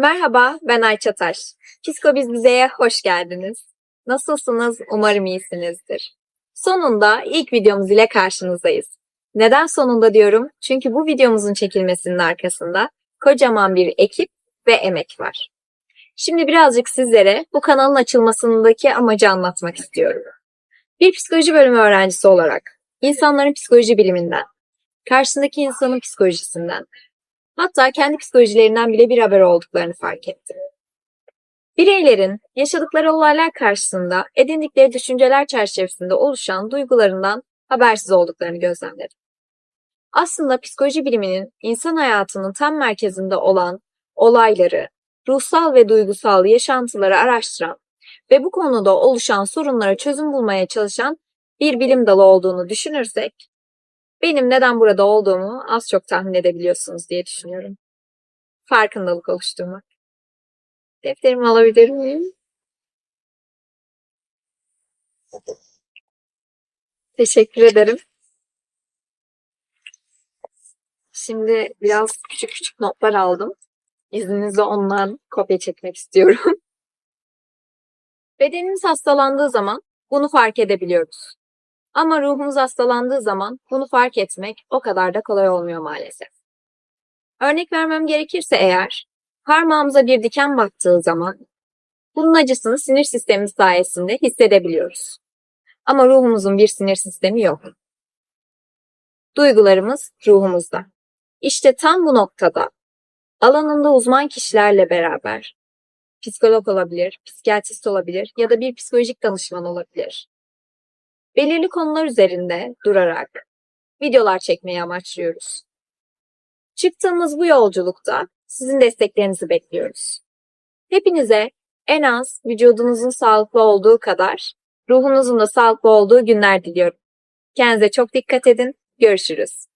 Merhaba, ben Ayça Taş. Psikobiz Bize'ye hoş geldiniz. Nasılsınız? Umarım iyisinizdir. Sonunda ilk videomuz ile karşınızdayız. Neden sonunda diyorum? Çünkü bu videomuzun çekilmesinin arkasında kocaman bir ekip ve emek var. Şimdi birazcık sizlere bu kanalın açılmasındaki amacı anlatmak istiyorum. Bir psikoloji bölümü öğrencisi olarak insanların psikoloji biliminden, karşısındaki insanın psikolojisinden, Hatta kendi psikolojilerinden bile bir haber olduklarını fark ettim. Bireylerin yaşadıkları olaylar karşısında edindikleri düşünceler çerçevesinde oluşan duygularından habersiz olduklarını gözlemledim. Aslında psikoloji biliminin insan hayatının tam merkezinde olan olayları, ruhsal ve duygusal yaşantıları araştıran ve bu konuda oluşan sorunlara çözüm bulmaya çalışan bir bilim dalı olduğunu düşünürsek benim neden burada olduğumu az çok tahmin edebiliyorsunuz diye düşünüyorum. Farkındalık oluşturmak. Defterimi alabilir miyim? Teşekkür ederim. Şimdi biraz küçük küçük notlar aldım. İzninizle ondan kopya çekmek istiyorum. Bedenimiz hastalandığı zaman bunu fark edebiliyoruz. Ama ruhumuz hastalandığı zaman bunu fark etmek o kadar da kolay olmuyor maalesef. Örnek vermem gerekirse eğer, parmağımıza bir diken battığı zaman bunun acısını sinir sistemimiz sayesinde hissedebiliyoruz. Ama ruhumuzun bir sinir sistemi yok. Duygularımız ruhumuzda. İşte tam bu noktada alanında uzman kişilerle beraber psikolog olabilir, psikiyatrist olabilir ya da bir psikolojik danışman olabilir belirli konular üzerinde durarak videolar çekmeyi amaçlıyoruz. Çıktığımız bu yolculukta sizin desteklerinizi bekliyoruz. Hepinize en az vücudunuzun sağlıklı olduğu kadar ruhunuzun da sağlıklı olduğu günler diliyorum. Kendinize çok dikkat edin. Görüşürüz.